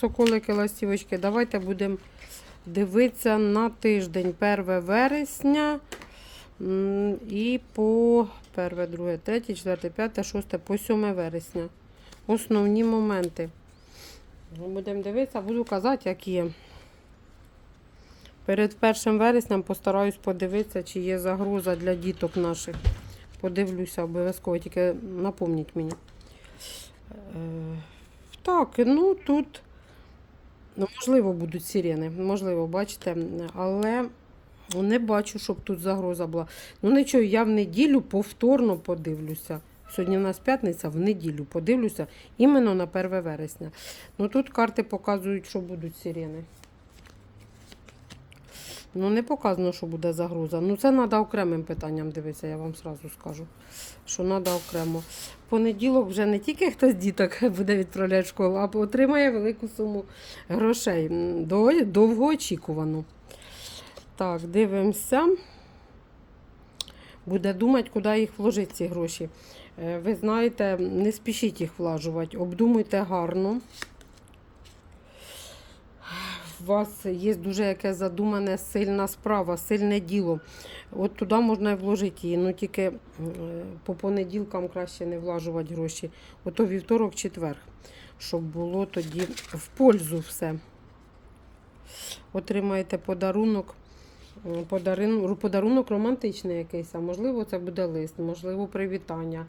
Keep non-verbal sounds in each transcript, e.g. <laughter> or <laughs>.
Соколики, ластівочки, давайте будемо дивитися на тиждень 1 вересня і по 1, 2, 3, 4, 5, 6, по 7 вересня. Основні моменти. Будемо дивитися, буду казати, як є. Перед 1 вересням постараюсь подивитися, чи є загроза для діток наших. Подивлюся обов'язково, тільки напомніть мені. Е, так, ну тут, ну, можливо, будуть сирени, можливо, бачите, але не бачу, щоб тут загроза була. Ну нічого, я в неділю повторно подивлюся. Сьогодні у нас п'ятниця, в неділю подивлюся іменно на 1 вересня. Ну тут карти показують, що будуть сирени. Ну, не показано, що буде загроза. Ну, це треба окремим питанням дивитися, я вам сразу скажу. Що треба окремо. Понеділок вже не тільки хтось діток <laughs> буде відправляти в школу, а отримає велику суму грошей. Довгоочікувану. Так, дивимося. Буде думати, куди їх вложити, ці гроші. Е, Ви знаєте, не спішіть їх влажувати, обдумуйте гарно. У вас є дуже яке задумане сильна справа, сильне діло. От туди можна і вложити її. Ну тільки е, по понеділкам краще не влажувати гроші. Ото вівторок, четвер, щоб було тоді в пользу все. Отримаєте подарунок. Подарунок романтичний якийсь, а можливо, це буде лист, можливо, привітання,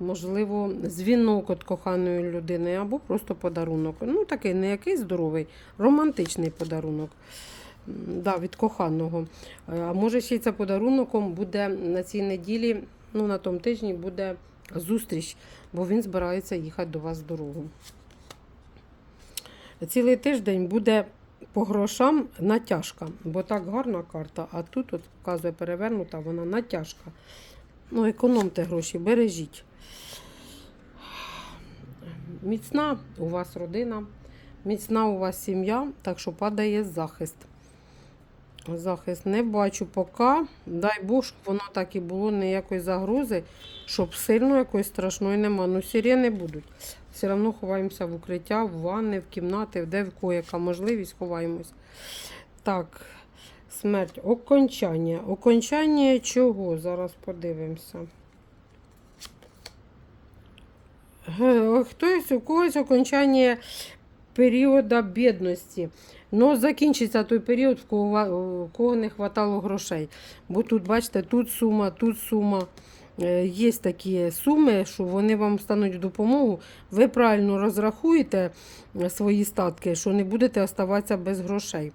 можливо, дзвінок від коханої людини, або просто подарунок. Ну, такий не якийсь здоровий, романтичний подарунок. Да, від коханого. Е, А може ще й це подарунком буде на цій неділі, ну на тому тижні буде зустріч, бо він збирається їхати до вас в дорогу. Цілий тиждень буде по грошам натяжка, бо так гарна карта, а тут от показує перевернута, вона натяжка. Ну, економте гроші, бережіть. Міцна у вас родина, міцна у вас сім'я, так що падає захист. Захист не бачу поки. Дай Бог, щоб воно так і було, ніякої загрози, щоб сильно якоїсь страшної нема. Ну, сирени будуть. Все одно ховаємося в укриття, в ванни, в кімнати, де в кого яка можливість, ховаємось. Так, смерть. Окончання. Окончання чого? Зараз подивимося. Хтось у когось окончання періоду бідності. Ну, закінчиться той період, в кого, в кого не вистачало грошей. Бо тут, бачите, тут сума, тут сума. Е, Є такі суми, що вони вам стануть в допомогу. Ви правильно розрахуєте е, свої статки, що не будете оставатися без грошей.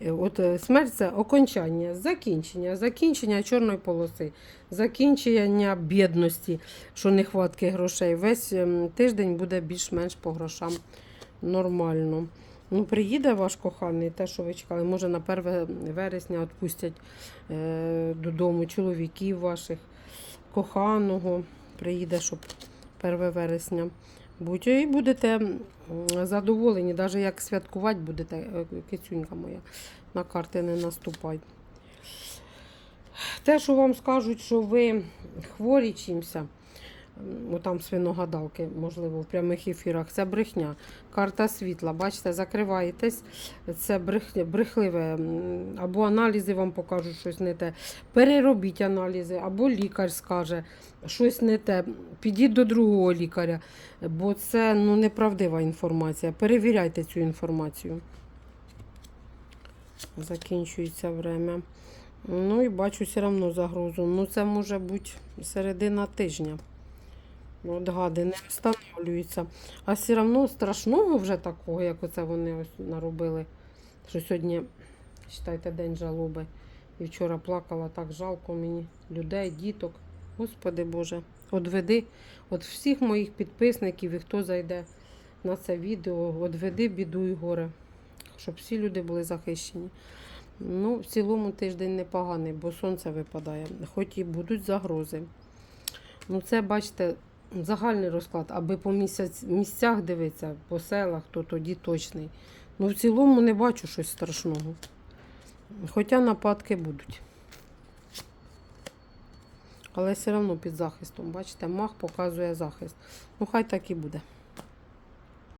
Е, От смерть це окончання, закінчення, закінчення чорної полоси, закінчення бідності, що нехватки грошей. Весь ем, тиждень буде більш-менш по грошам нормально. Ну, приїде ваш коханий, те, що ви чекали, може на 1 вересня відпустять додому чоловіків ваших, коханого. Приїде, щоб 1 вересня будь і будете задоволені, навіть як святкувати будете, е, кицюнька моя, на карти не наступай. Те, що вам скажуть, що ви хворі чимся, м, там свиногадалки, можливо, в прямих ефірах, це брехня. Карта світла, бачите, закриваєтесь, це брех... брехливе. Або аналізи вам покажуть щось не те. Переробіть аналізи, або лікар скаже щось не те. Підіть до другого лікаря, бо це ну, неправдива інформація. Перевіряйте цю інформацію. Закінчується время. Ну і бачу все одно загрозу. Ну, це може бути середина тижня. От гади не встановлюються. А все одно страшного вже такого, як оце вони ось наробили. Що сьогодні, вважайте, день жалоби. І вчора плакала так жалко мені людей, діток. Господи Боже, одведи от всіх моїх підписників і хто зайде на це відео, одведи біду і горе, щоб всі люди були захищені. Ну, в цілому тиждень непоганий, бо сонце випадає, хоч і будуть загрози. Ну, це, бачите, загальний розклад, аби по місяць, місцях дивитися, по селах, то тоді точний. Ну, в цілому не бачу щось страшного. Хоча нападки будуть. Але все одно під захистом. Бачите, мах показує захист. Ну, хай так і буде.